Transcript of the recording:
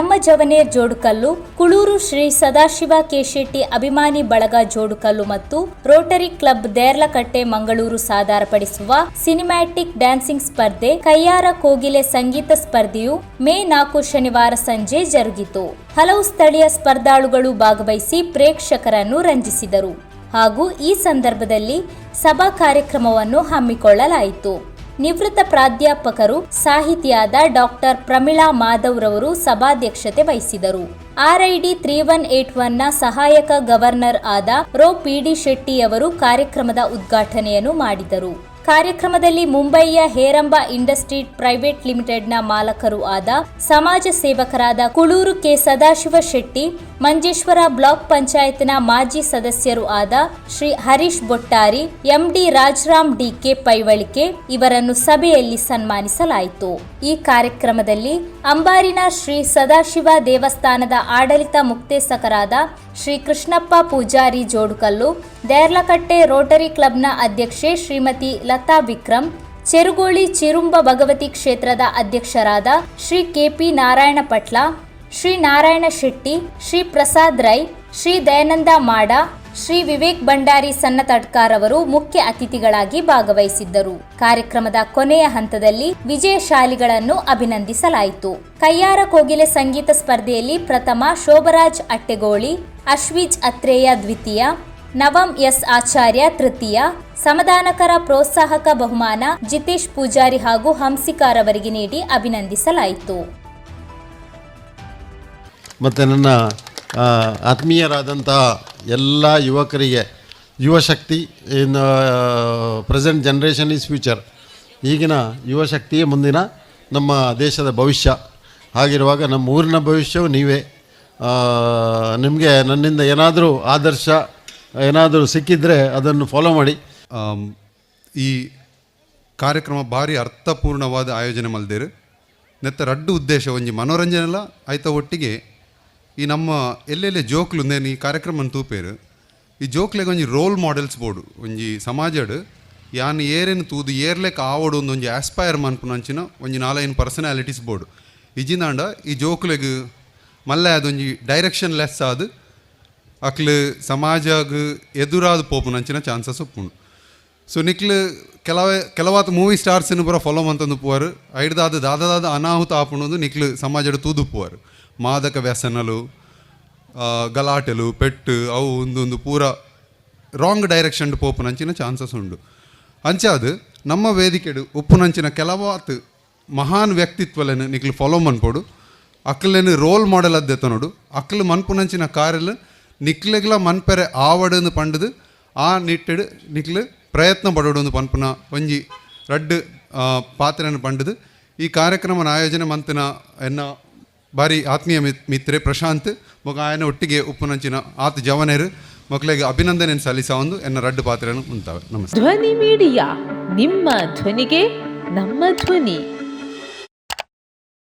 ಜವನೇರ್ ಜೋಡುಕಲ್ಲು, ಕುಳೂರು ಶ್ರೀ ಸದಾಶಿವ ಕೆಶೆಟ್ಟಿ ಅಭಿಮಾನಿ ಬಳಗ ಜೋಡುಕಲ್ಲು ಮತ್ತು ರೋಟರಿ ಕ್ಲಬ್ ದೇರ್ಲಕಟ್ಟೆ, ಮಂಗಳೂರು ಸಾದರಪಡಿಸುವ ಸಿನಿಮ್ಯಾಟಿಕ್ ಡ್ಯಾನ್ಸಿಂಗ್ ಸ್ಪರ್ಧೆ, ಕೈಯಾರ ಕೋಗಿಲೆ ಸಂಗೀತ ಸ್ಪರ್ಧೆಯು ಮೇ ನಾಲ್ಕು ಶನಿವಾರ ಸಂಜೆ ಜರುಗಿತು. ಹಲವು ಸ್ಥಳೀಯ ಸ್ಪರ್ಧಾಳುಗಳು ಭಾಗವಹಿಸಿ ಪ್ರೇಕ್ಷಕರನ್ನು ರಂಜಿಸಿದರು. ಹಾಗೂ ಈ ಸಂದರ್ಭದಲ್ಲಿ ಸಭಾ ಕಾರ್ಯಕ್ರಮವನ್ನು ಹಮ್ಮಿಕೊಳ್ಳಲಾಯಿತು. ನಿವೃತ್ತ ಪ್ರಾಧ್ಯಾಪಕರು, ಸಾಹಿತಿಯಾದ ಡಾಕ್ಟರ್ ಪ್ರಮಿಳಾ ಮಾಧವ್ ರವರು ಸಭಾಧ್ಯಕ್ಷತೆ ವಹಿಸಿದರು. ಆರ್ಐಡಿ ತ್ರೀ ಒನ್ ಏಟ್ ಒನ್ನ ಸಹಾಯಕ ಗವರ್ನರ್ ಆದ ರೋ. ಪಿಡಿ ಶೆಟ್ಟಿಯವರು ಕಾರ್ಯಕ್ರಮದ ಉದ್ಘಾಟನೆಯನ್ನು ಮಾಡಿದರು. ಕಾರ್ಯಕ್ರಮದಲ್ಲಿ ಮುಂಬಯಿಯ ಹೇರಂಬ ಇಂಡಸ್ಟ್ರಿ ಪ್ರೈವೇಟ್ ಲಿಮಿಟೆಡ್ನ ಮಾಲಕರು ಆದ ಸಮಾಜ ಸೇವಕರಾದ ಕುಳೂರು ಕೆ. ಸದಾಶಿವ ಶೆಟ್ಟಿ ಮಂಜೇಶ್ವರ ಬ್ಲಾಕ್ ಪಂಚಾಯತ್ನ ಮಾಜಿ ಸದಸ್ಯರು ಆದ ಶ್ರೀ ಹರೀಶ್ ಬೊಟ್ಟಾರಿ, ಎಂಡಿ ರಾಜರಾಮ್ ಡಿಕೆ ಪೈವಳಿಕೆ ಇವರನ್ನು ಸಭೆಯಲ್ಲಿ ಸನ್ಮಾನಿಸಲಾಯಿತು. ಈ ಕಾರ್ಯಕ್ರಮದಲ್ಲಿ ಅಂಬಾರಿನ ಶ್ರೀ ಸದಾಶಿವ ದೇವಸ್ಥಾನದ ಆಡಳಿತ ಮುಕ್ತೇಸಕರಾದ ಶ್ರೀ ಕೃಷ್ಣಪ್ಪ ಪೂಜಾರಿ ಜೋಡುಕಲ್ಲು, ದೇರ್ಲಕಟ್ಟೆ ರೋಟರಿ ಕ್ಲಬ್ನ ಅಧ್ಯಕ್ಷೆ ಶ್ರೀಮತಿ ಲತಾ ವಿಕ್ರಮ್, ಚೆರುಗೋಳಿ ಚಿರುಂಬ ಭಗವತಿ ಕ್ಷೇತ್ರದ ಅಧ್ಯಕ್ಷರಾದ ಶ್ರೀ ಕೆಪಿ ನಾರಾಯಣ ಪಟ್ಲ ಶ್ರೀ ನಾರಾಯಣ ಶೆಟ್ಟಿ, ಶ್ರೀ ಪ್ರಸಾದ್ ರೈ, ಶ್ರೀ ದಯಾನಂದ ಮಾಡ, ಶ್ರೀ ವಿವೇಕ್ ಭಂಡಾರಿ ಸನ್ನತಡ್ಕಾರ್ ಅವರು ಮುಖ್ಯ ಅತಿಥಿಗಳಾಗಿ ಭಾಗವಹಿಸಿದ್ದರು. ಕಾರ್ಯಕ್ರಮದ ಕೊನೆಯ ಹಂತದಲ್ಲಿ ವಿಜಯಶಾಲಿಗಳನ್ನು ಅಭಿನಂದಿಸಲಾಯಿತು. ಕೈಯಾರ ಕೋಗಿಲೆ ಸಂಗೀತ ಸ್ಪರ್ಧೆಯಲ್ಲಿ ಪ್ರಥಮ ಶೋಭರಾಜ್ ಅಟ್ಟೆಗೋಳಿ, ಅಶ್ವಿಜ್ ಅತ್ರೇಯ ದ್ವಿತೀಯ, ನವಂ ಎಸ್ ಆಚಾರ್ಯ ತೃತೀಯ ಸಮಾಧಾನಕರ ಪ್ರೋತ್ಸಾಹಕ ಬಹುಮಾನ ಜಿತೇಶ್ ಪೂಜಾರಿ ಹಾಗೂ ಹಂಸಿಕಾರವರಿಗೆ ನೀಡಿ ಅಭಿನಂದಿಸಲಾಯಿತು. ಮತ್ತು ನನ್ನ ಆತ್ಮೀಯರಾದಂಥ ಎಲ್ಲ ಯುವಕರಿಗೆ ಯುವಶಕ್ತಿ in present generation is future ಈಗಿನ ಯುವಶಕ್ತಿಯೇ ಮುಂದಿನ ನಮ್ಮ ದೇಶದ ಭವಿಷ್ಯ. ಹಾಗಿರುವಾಗ ನಮ್ಮ ಊರಿನ ಭವಿಷ್ಯವು ನೀವೇ. ನಿಮಗೆ ನನ್ನಿಂದ ಏನಾದರೂ ಆದರ್ಶ, ಏನಾದರೂ ಸಿಕ್ಕಿದರೆ ಅದನ್ನು ಫಾಲೋ ಮಾಡಿ. ಈ ಕಾರ್ಯಕ್ರಮ ಭಾರಿ ಅರ್ಥಪೂರ್ಣವಾದ ಆಯೋಜನೆ ಮಲ್ದೇರು. ನೆತ್ತ ರಡ್ಡು ಉದ್ದೇಶ ಒಂಜಿ ಮನೋರಂಜನೆಲ್ಲ ಆಯ್ತ ಒಟ್ಟಿಗೆ ಈ ನಮ್ಮ ಎಲ್ಲೆಲ್ಲೇ ಜೋಕ್ಲು ಉಂದೇನು ಈ ಕಾರ್ಯಕ್ರಮ ತೂಪೇರು, ಈ ಜೋಕ್ಲೆಗ್ ಒಂಜಿ ರೋಲ್ ಮಾಡೆಲ್ಸ್ ಬೋಡು ಒಂಜಿ ಸಮಾಜಡ್, ಯಾನ್ ಏರೇನು ತೂದು ಏರ್ಲೆಕ್ ಆವಡು ಒಂದು ಒಂಜಿ ಆಸ್ಪೈರ್ ಮನ್ಪುನಂಚಿನ ಒಂಜಿ ನಾಲೈನು ಪರ್ಸನಾಲಿಟೀಸ್ ಬೋಡು ಇಜಿನಾಂಡ ಈ ಜೋಕ್ಲೆಗ್ ಮಲ್ಲ ಅದೊಂಜಿ ಡೈರೆಕ್ಷನ್ ಲೆಸ್ ಆದ್ ಅಕ್ಲು ಸಮಾಜಗ್ ಎದುರಾದ ಪೋಪುನಂಚಿನ ಚಾನ್ಸಸ್ ಉಪ್ಪುಂಡು. ಸೊ ನಿಕ್ಲು ಕೆಲವೇ, ಕೆಲವಾತ ಮೂವಿ ಸ್ಟಾರ್ಸ್ ಪೂರ ಫಾಲೋ ಮಂತಂದು ಪೋವಾರು, ಐಡ್ದಾದ ದಾದಾದ ಅನಾಹುತ ಆಪುಣದು ನಿಕ್ಲು ಸಮಾಜಡ್ ತೂದು ಪೋವಾರು. ಮಾದಕ ವ್ಯಸನಲು ಗಲಾಟೆಲು, ಪೆಟ್ಟು, ಅವು ಒಂದೊಂದು ಪೂರ ರಾಂಗ್ ಡೈರೆಕ್ಷನ್ ಪೋಪುನಂಚಿನ ಚಾನ್ಸಸ್ ಉಂಡು. ಅಂಚಾದ್ ನಮ್ಮ ವೇದಿಕೆಡು ಉಪ್ಪುನಂಚಿನ ಕೆಲವಾತ್ ಮಹಾನ್ ವ್ಯಕ್ತಿತ್ವಲೆನು ನಿಕ್ಲು ಫಾಲೋ ಮನ್ಪೋಡು ಅಕ್ಕಲೇನು ರೋಲ್ ಮಾಡೆಲ್ ಅದ್ದೆತ ನೋಡು. ಅಕ್ಲು ಮನ್ಪುನಂಚಿನ ಕಾರ್ಯಲ್ ನಿಕ್ಲೆಗ್ಲ ಮನ್ಪೆರೆ ಆವಡನ್ನು ಪಂಡದು, ಆ ನಿಟ್ಟೆಡು ನಿಕ್ಲು ಪ್ರಯತ್ನ ಪಡೋಡು ಪನ್ಪುನ ಒಂಜಿ ರಡ್ಡು ಪಾತ್ರೆಯನ್ನು ಪಂಡದು. ಈ ಕಾರ್ಯಕ್ರಮನ ಆಯೋಜನೆ ಮಂತಿನ ಎನ್ನ ಬಾರಿ ಆತ್ಮೀಯ ಮಿತ್, ಮಿತ್ರೆ ಪ್ರಶಾಂತ್, ಮೊಗ ಆಯನ ಒಟ್ಟಿಗೆ ಉಪ್ಪುನಂಚಿನ ಆತ ಜವನೇರ್ ಮಕ್ಕಳಿಗೆ ಅಭಿನಂದನೆ ಸಲ್ಲಿಸ ಒಂದು ಎನ್ನ ರಡ್ಡು ಪಾತ್ರೆಯನ್ನು ಉಂತಾವೆ ನಮಸ್ತೆ ಧ್ವನಿ ಮೀಡಿಯಾ, ನಿಮ್ಮ ಧ್ವನಿಗೆ ನಮ್ಮ ಧ್ವನಿ.